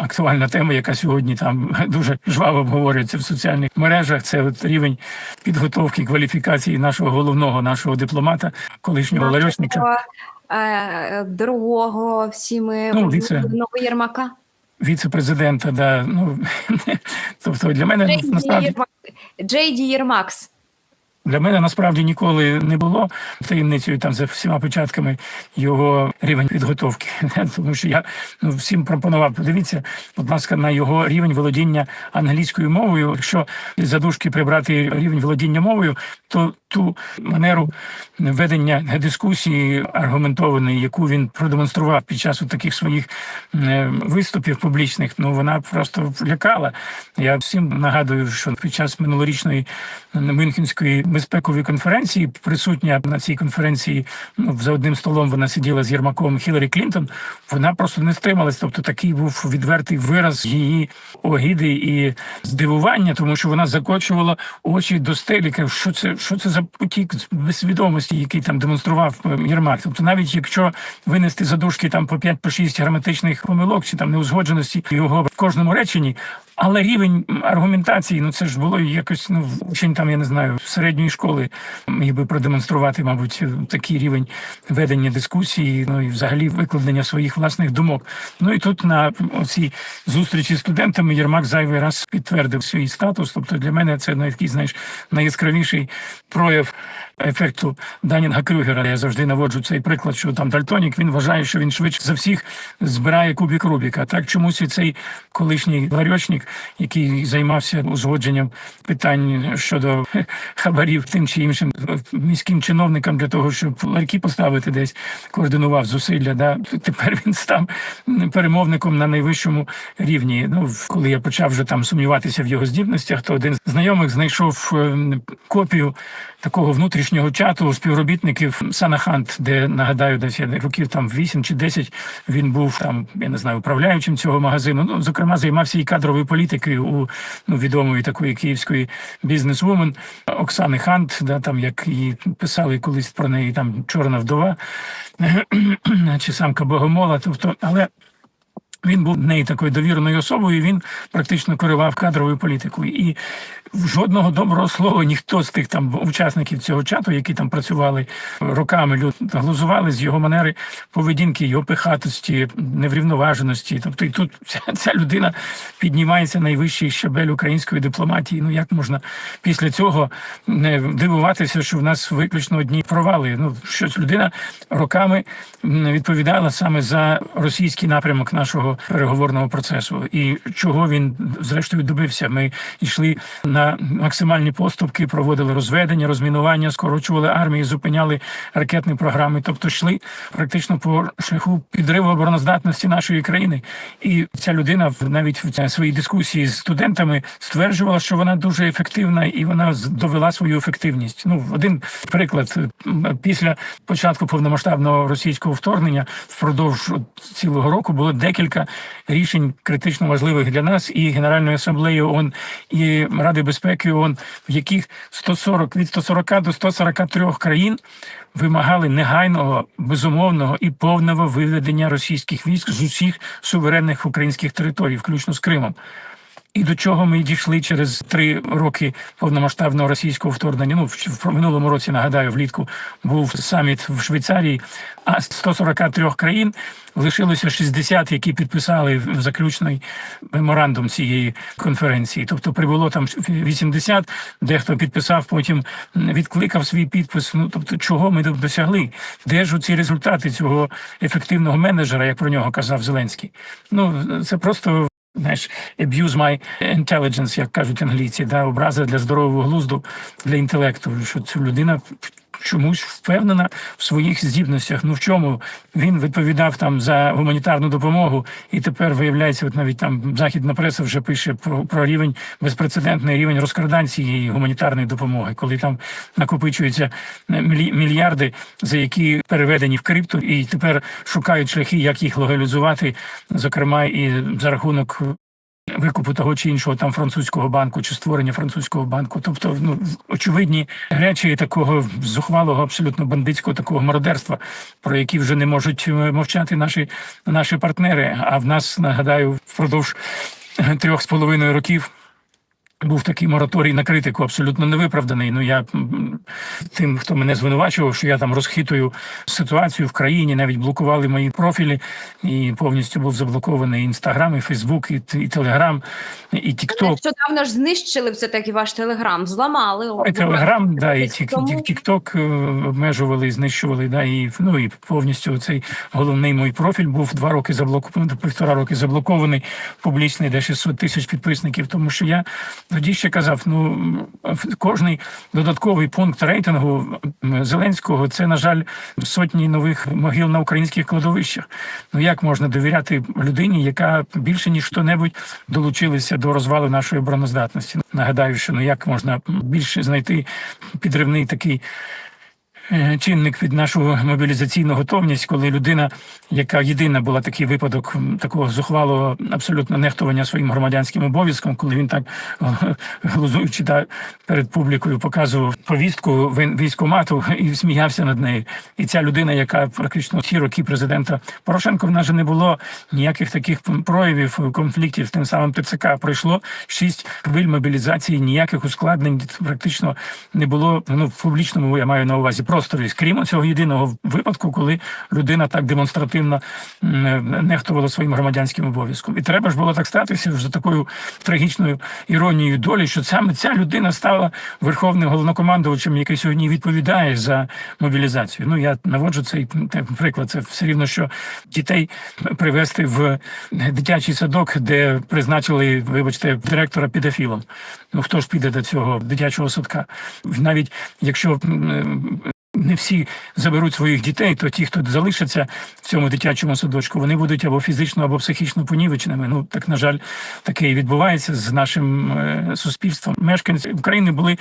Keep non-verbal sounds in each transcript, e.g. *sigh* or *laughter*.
актуальна тема, яка сьогодні там *laughs* дуже жваво обговорюється в соціальних мережах. Це от рівень підготовки кваліфікації нашого головного нашого дипломата, колишнього ларьочника. Нашого, е, Другого всіми Ну, віце. Єрмака. Віце-президента, да ну *laughs* тобто для мене Джейді насправді Єрмак. Джейді Єрмакс. Для мене насправді ніколи не було таємницею там за всіма початками його рівень підготовки. *laughs* Тому що я ну, всім пропонував. Подивіться, будь ласка, на його рівень володіння англійською мовою. Якщо задушки прибрати рівень володіння мовою, то ту манеру ведення дискусії аргументованої, яку він продемонстрував під час таких своїх е, виступів публічних, ну вона просто лякала. Я всім нагадую, що під час минулорічної Мюнхенської безпекової конференції присутня на цій конференції ну, за одним столом вона сиділа з Єрмаком Хіларі Клінтон. Вона просто не стрималась. Тобто такий був відвертий вираз її огіди і здивування, тому що вона закочувала очі до стелі. Що це що це за потік свідомості, який там демонстрував е, Єрмак. Тобто, навіть якщо винести задушки там по 5 по 6 граматичних помилок чи там неузгодженості його в кожному реченні. Але рівень аргументації, ну це ж було якось ну учень там, я не знаю, середньої школи міг би продемонструвати, мабуть, такий рівень ведення дискусії, ну і взагалі викладення своїх власних думок. Ну і тут на цій зустрічі з студентами Єрмак зайвий раз підтвердив свій статус. Тобто для мене це ну, такий, знаєш, найяскравіший прояв ефекту Данінга Крюгера. Я завжди наводжу цей приклад, що там Дальтонік він вважає, що він швидше за всіх збирає кубік Рубіка. Так чомусь і цей колишній ларьочник, який займався узгодженням питань щодо хабарів тим чи іншим міським чиновникам для того, щоб ларьки поставити десь, координував зусилля. Да тепер він став перемовником на найвищому рівні. Ну коли я почав вже там сумніватися в його здібностях, то один з знайомих знайшов е, копію такого внутрішнього чату співробітників Санахант, де нагадаю, десь років там 8 чи 10 він був там, я не знаю, управляючим цього магазину. Ну, зокрема, займався і кадровою політикою у ну, відомої такої київської бізнесвумен Оксани Хант, да, там як її писали колись про неї там чорна вдова чи самка Богомола. Тобто, але. Він був неї такою довіреною особою. Він практично керував кадровою політикою, і жодного доброго слова ніхто з тих там учасників цього чату, які там працювали роками, люд глузували з його манери поведінки, його пихатості, неврівноваженості. Тобто, і тут ця, ця людина піднімається найвищий щабель української дипломатії. Ну як можна після цього не дивуватися, що в нас виключно одні провали? Ну щось людина роками відповідала саме за російський напрямок нашого переговорного процесу, і чого він зрештою добився. Ми йшли на максимальні поступки, проводили розведення, розмінування, скорочували армії, зупиняли ракетні програми, тобто йшли практично по шляху підриву обороноздатності нашої країни. І ця людина навіть в своїй дискусії з студентами стверджувала, що вона дуже ефективна і вона довела свою ефективність. Ну, один приклад після початку повномасштабного російського вторгнення впродовж цілого року було декілька рішень критично важливих для нас і Генеральної асамблеї ООН, і Ради безпеки ООН, в яких 140 від 140 до 143 країн вимагали негайного, безумовного і повного виведення російських військ з усіх суверенних українських територій, включно з Кримом. І до чого ми дійшли через три роки повномасштабного російського вторгнення? Ну в минулому році нагадаю, влітку був саміт в Швейцарії, а з 143 країн лишилося 60, які підписали заключний меморандум цієї конференції. Тобто прибуло там 80, дехто підписав, потім відкликав свій підпис. Ну тобто, чого ми досягли? Де ж ці результати цього ефективного менеджера, як про нього казав Зеленський? Ну це просто. Знаєш, abuse my intelligence, як кажуть англійці, да, образа для здорового глузду, для інтелекту, що цю людина чомусь впевнена в своїх здібностях. Ну в чому він відповідав там за гуманітарну допомогу, і тепер виявляється, от навіть там західна преса вже пише про про рівень безпрецедентний рівень розкрадань цієї гуманітарної допомоги, коли там накопичуються мільярди, за які переведені в крипту, і тепер шукають шляхи, як їх легалізувати, зокрема і за рахунок викупу того чи іншого там французького банку чи створення французького банку. Тобто, ну очевидні речі такого зухвалого, абсолютно бандитського такого мародерства, про які вже не можуть е, мовчати наші, наші партнери. А в нас нагадаю впродовж трьох з половиною років. Був такий мораторій на критику, абсолютно невиправданий. Ну я тим, хто мене звинувачував, що я там розхитую ситуацію в країні, навіть блокували мої профілі, і повністю був заблокований інстаграм, і Фейсбук, і, і Телеграм, і Тікток. Нещодавно ж знищили все таки ваш телеграм, зламали. І Телеграм, да, і Тік- Тік- Тікток е, обмежували, знищували, да, і ну і повністю цей головний мій профіль був два роки заблокований, півтора роки заблокований, публічний, де 600 тисяч підписників. Тому що я тоді ще казав: ну кожний додатковий пункт рейтингу Зеленського це, на жаль, сотні нових могил на українських кладовищах. Ну як можна довіряти людині, яка більше ніж хто-небудь долучилася до розвалу нашої обороноздатності? Нагадаю, що ну як можна більше знайти підривний такий. Е, Чинник від нашого мобілізаційну готовність, коли людина, яка єдина була такий випадок такого зухвалого абсолютно нехтування своїм громадянським обов'язком, коли він так е, глузуючи та перед публікою показував повістку військкомату і сміявся над нею. І ця людина, яка практично всі роки президента Порошенко, в нас же не було ніяких таких проявів е, конфліктів тим самим ТЦК. Пройшло шість хвиль мобілізації, ніяких ускладнень практично не було. Ну в публічному я маю на увазі просторі, крім цього єдиного випадку, коли людина так демонстративно нехтувала своїм громадянським обов'язком. І треба ж було так статися за такою трагічною іронією долі, що саме ця людина стала верховним головнокомандувачем, який сьогодні відповідає за мобілізацію. Ну я наводжу цей приклад. Це все рівно, що дітей привезти в дитячий садок, де призначили, вибачте, директора підофілом. Ну хто ж піде до цього дитячого садка? Навіть якщо не всі заберуть своїх дітей, то ті, хто залишаться в цьому дитячому садочку, вони будуть або фізично, або психічно понівеченими. Ну так на жаль, таке і відбувається з нашим е, суспільством. Мешканці України були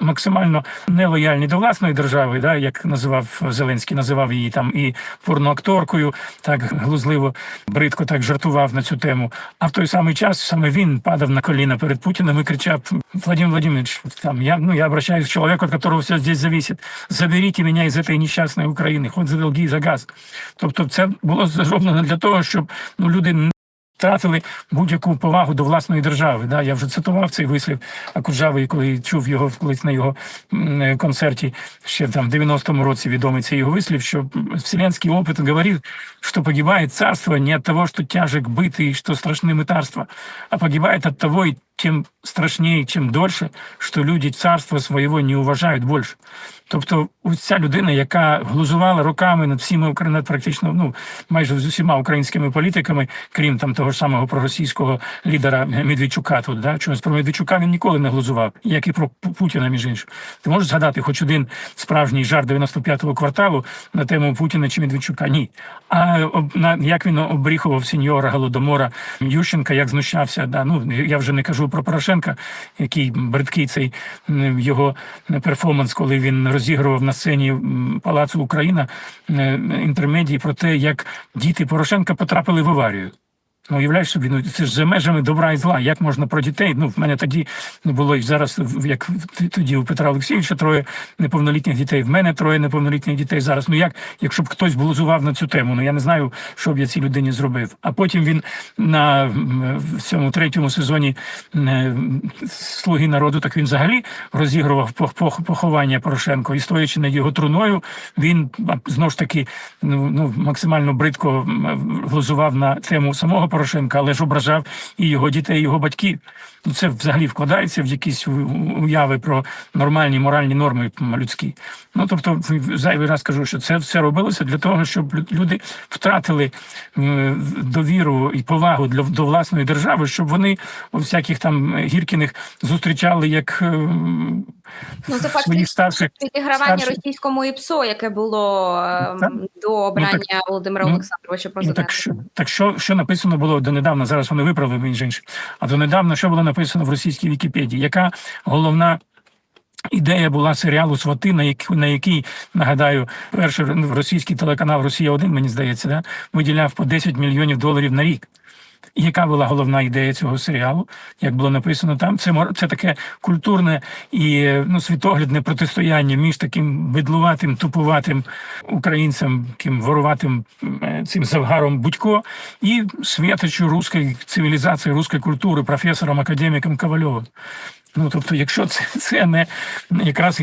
максимально нелояльні до власної держави, да, як називав Зеленський, називав її там і порноакторкою, так глузливо, бридко так жартував на цю тему. А в той самий час саме він падав на коліна перед Путіним і кричав: Владимир Владимирович, там я ну я обращаюсь к человеку, от которого все здесь зависит. Заберіть мене із цієї нещасної України, хоч за долги, за газ. Тобто, це було зроблено для того, щоб ну люди не втратили будь-яку повагу до власної держави. Да, я вже цитував цей вислів Акуджави, коли чув його колись на його е, концерті ще там в 90-му році відомий цей його вислів, що вселенський опит говорив, що погибає царство не від того, що тяжек бит і що страшне митарство, а погибає від того, тим страшніше, чим дольше, що люди царства свого не вважають більше. Тобто, ось ця людина, яка глузувала роками над всіми над практично ну майже з усіма українськими політиками, крім там того ж самого проросійського лідера Медведчука, тут да чогось про Медведчука він ніколи не глузував, як і про Путіна, між іншим. Ти можеш згадати хоч один справжній жарт 95-го кварталу на тему Путіна чи Медведчука? Ні. А на як він обріхував сеньора Голодомора Ющенка, як знущався, да ну я вже не кажу про Порошенка, який бридкий цей його перформанс, коли він розігрував на сцені Палацу Україна е, інтермедії про те, як діти Порошенка потрапили в аварію. Ну, собі, ну це ж за межами добра і зла. Як можна про дітей? Ну, в мене тоді не було і зараз, як тоді у Петра Олексійовича троє неповнолітніх дітей. В мене троє неповнолітніх дітей зараз. Ну як, якщо б хтось блузував на цю тему, ну я не знаю, що б я цій людині зробив. А потім він на в цьому третьому сезоні е, Слуги народу, так він взагалі розігрував пох- пох- поховання Порошенко. І стоячи над його труною, він знову ж таки ну, ну максимально бридко глузував на тему самого Порошенка, але ж ображав і його дітей, і його батьків. Ну, Це взагалі вкладається в якісь уяви про нормальні моральні норми людські. Ну тобто, зайвий раз кажу, що це все робилося для того, щоб люди втратили е, довіру і повагу для до власної держави, щоб вони у всяких там гіркіних зустрічали як е, Ну, це своїх фактично старших. підігравання старших- російському ІПСО, яке було ем, Так. до обрання Володимира ну, Олександровича Ну, так що так що, що написано було донедавна? Зараз вони виправили між іншим. А донедавна що було написано в російській Вікіпедії? Яка головна ідея була серіалу Свати, на який, на який нагадаю, перший російський телеканал Росія 1 мені здається, да, виділяв по 10 мільйонів доларів на рік. Яка була головна ідея цього серіалу? Як було написано там, це це таке культурне і ну світоглядне протистояння між таким бидлуватим, тупуватим українцем, таким воруватим е, цим завгаром Будько і святочю руської цивілізації, руської культури, професором академіком Ковальовим. Ну тобто, якщо це, це не якраз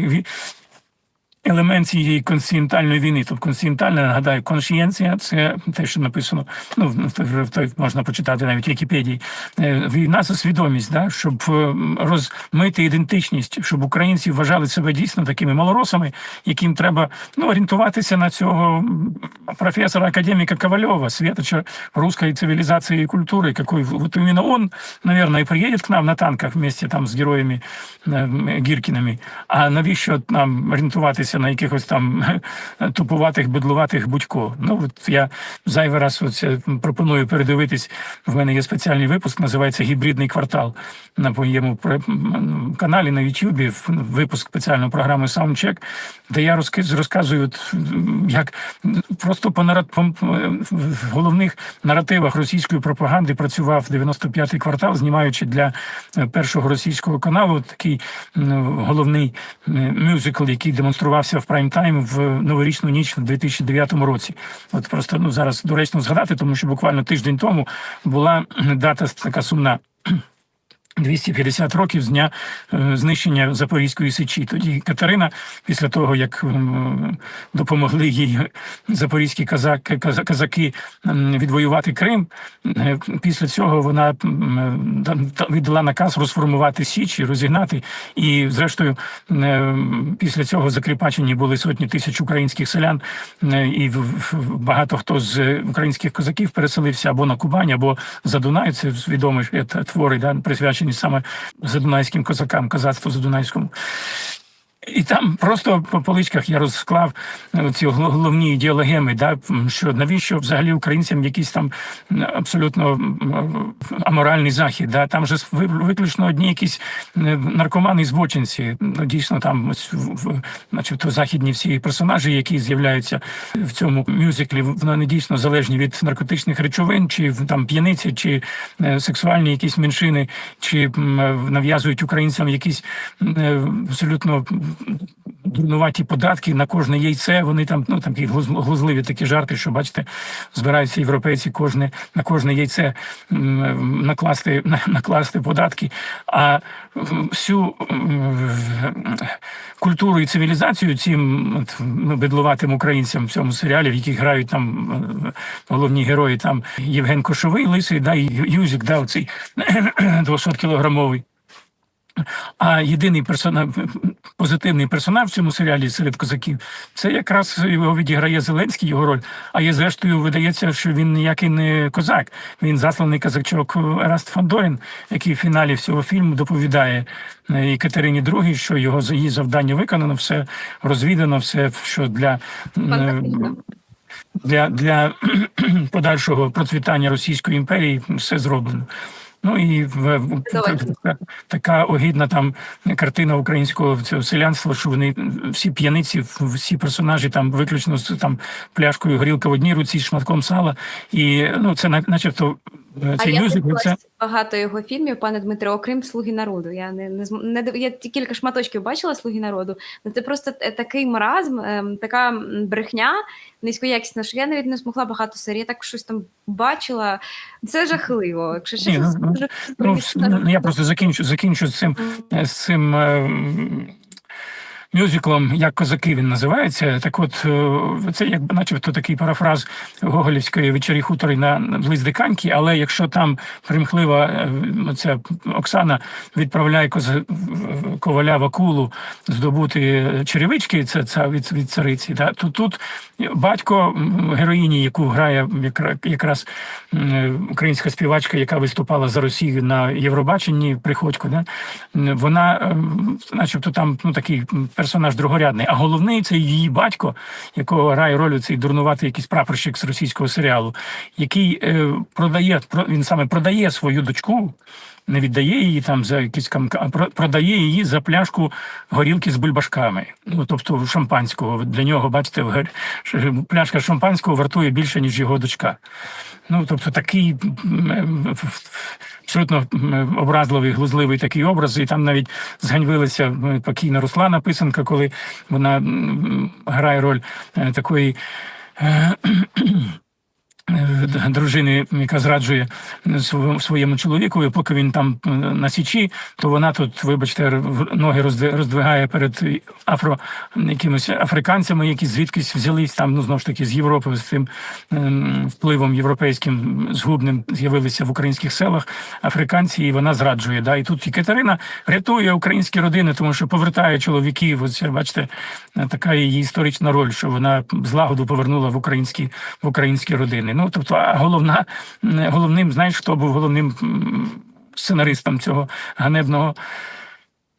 елемент цієї континентальної війни. Тобто континентальна, нагадаю, коншієнція це те, що написано. Ну в той, можна почитати навіть в Вікіпедії. Е, Війна за свідомість, да, щоб е, розмити ідентичність, щоб українці вважали себе дійсно такими малоросами, яким треба ну орієнтуватися на цього професора академіка Ковальова, светоча русской цивилизации и культуры, какой вот именно он, наверное, приедет к нам на танках вместе там з героями е, Гіркінами. А навіщо нам орієнтуватися на якихось там *laughs* тупуватих, бедлуватих будько? Ну от я зайвий раз оце пропоную передивитись. В мене є спеціальний випуск, називається Гібридний квартал на моєму каналі на Ютубі. Випуск спеціальної програми Soundcheck, де я розказую, як просто по, нарат... по головних наративах російської пропаганди працював 95-й квартал, знімаючи для е, першого російського каналу такий головний мюзикл, який демонструвався в прайм-тайм в новорічну ніч в 2009 році. От просто ну зараз доречно згадати, тому що буквально тиждень тому була *clears throat* дата така сумна. 250 років з дня е, знищення Запорізької сечі. Тоді Катерина, після того як допомогли їй запорізькі казаки, казаки відвоювати Крим, е, після цього вона да- віддала наказ розформувати січ і розігнати. І, зрештою, е, після цього закріпачені були сотні тисяч українських селян, е, і багато хто з українських козаків переселився або на Кубань, або за Дунай. Це відомі е, твори, да, присвячені саме задунайським козакам, козацтво задунайському. І там просто по поличках я розклав е, ці головні ідеологеми, да, що навіщо взагалі українцям якийсь там абсолютно аморальний захід. Да? Там же виключно одні якісь е, наркомани збочинці. Ну, дійсно, там начебто західні всі персонажі, які з'являються в цьому мюзиклі, вони дійсно залежні від наркотичних речовин, чи там п'яниці, чи е, сексуальні якісь меншини, чи е, нав'язують українцям якісь е, абсолютно дурнуваті податки на кожне яйце. Вони там ну там такі глуз- такі жарти, що бачите, збираються європейці кожне на кожне яйце накласти *laughs* накласти податки. А всю культуру і цивілізацію цим ну, бедлуватим українцям в цьому серіалі, в яких грають там е, головні герої, там Євген Кошовий, Лисий, да, і Юзік, да, оцей *clears throat* 200-кілограмовий. А єдиний персонаж, позитивний персонаж в цьому серіалі серед козаків, це якраз його відіграє Зеленський, його роль. А є зрештою видається, що він ніякий не козак. Він засланий казачок Ераст Фандорін, який в фіналі всього фільму доповідає е, Катерині II, що його її завдання виконано, все розвідано, все що для. е, для, для *clears throat* подальшого процвітання Російської імперії все зроблено. Ну і в, в- така, така огідна там картина українського цього селянства, що вони всі п'яниці, всі персонажі там виключно з там пляшкою горілка в одній руці, шматком сала. І ну це на- начебто А цей я це багато його фільмів, пане Дмитро, окрім Слуги народу. Я не, не, не я кілька шматочків бачила Слуги народу. Ну це просто такий маразм, ем, така брехня низькоякісна, що я навіть не змогла багато серій. Я так щось там бачила. Це жахливо. Якщо Ні, чесно, ну, дуже Ну, ну, я просто закінчу, закінчу з цим, е, з цим е, м, мюзиклом, як козаки він називається. Так от, е, це як начебто такий парафраз Гоголівської вечері хутори на близ Диканьки, але якщо там примхлива е, ця Оксана відправляє коза, коваля Вакулу здобути черевички, це, це від, від цариці, да, то тут батько героїні, яку грає якраз українська співачка, яка виступала за Росію на Євробаченні, приходько, да? вона, ем, начебто, там ну, такий персонаж другорядний, а головний це її батько, якого грає роль цей дурнуватий якийсь прапорщик з російського серіалу, який е, продає, про- він саме продає свою дочку. Не віддає її там за якісь камка, а продає її за пляшку горілки з бульбашками. Ну тобто шампанського. Для нього, бачите, пляшка шампанського вартує більше, ніж його дочка. Ну, тобто такий абсолютно образливий, глузливий такий образ. І там навіть зганьбилася м, покійна Руслана Писанка, коли вона грає роль е, такої. Е, Дружини, яка зраджує своєму- чоловікові, поки він там е, на січі, то вона тут, вибачте, ноги роздви- роздвигає перед афро якимись африканцями, які звідкись взялись там, ну знову ж таки з Європи з цим ем, впливом європейським згубним з'явилися в українських селах африканці, і вона зраджує. Да? І тут Катерина рятує українські родини, тому що повертає чоловіків. Ось бачите, така її історична роль, що вона злагоду повернула в українські в українські родини. Ну тобто, головна головним, знаєш, хто був головним сценаристом цього ганебного.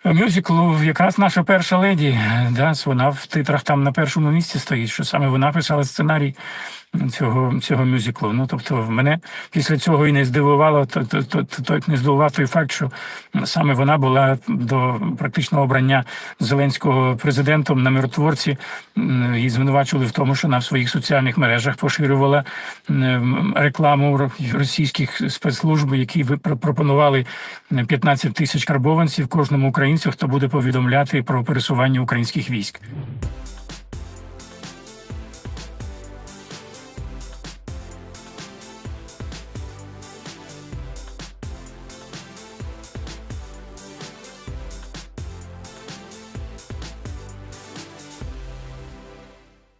Мюзиклу якраз наша перша леді, да, вона в титрах там на першому місці стоїть, що саме вона писала сценарій цього, цього мюзиклу. Ну тобто, мене після цього і не здивувало, то, то, то, то, не здивував той факт, що саме вона була до практичного обрання Зеленського президентом на миротворці і звинувачували в тому, що вона в своїх соціальних мережах поширювала рекламу ро- російських спецслужб, які пропонували 15 тисяч карбованців кожному українцю, хто буде повідомляти про пересування українських військ.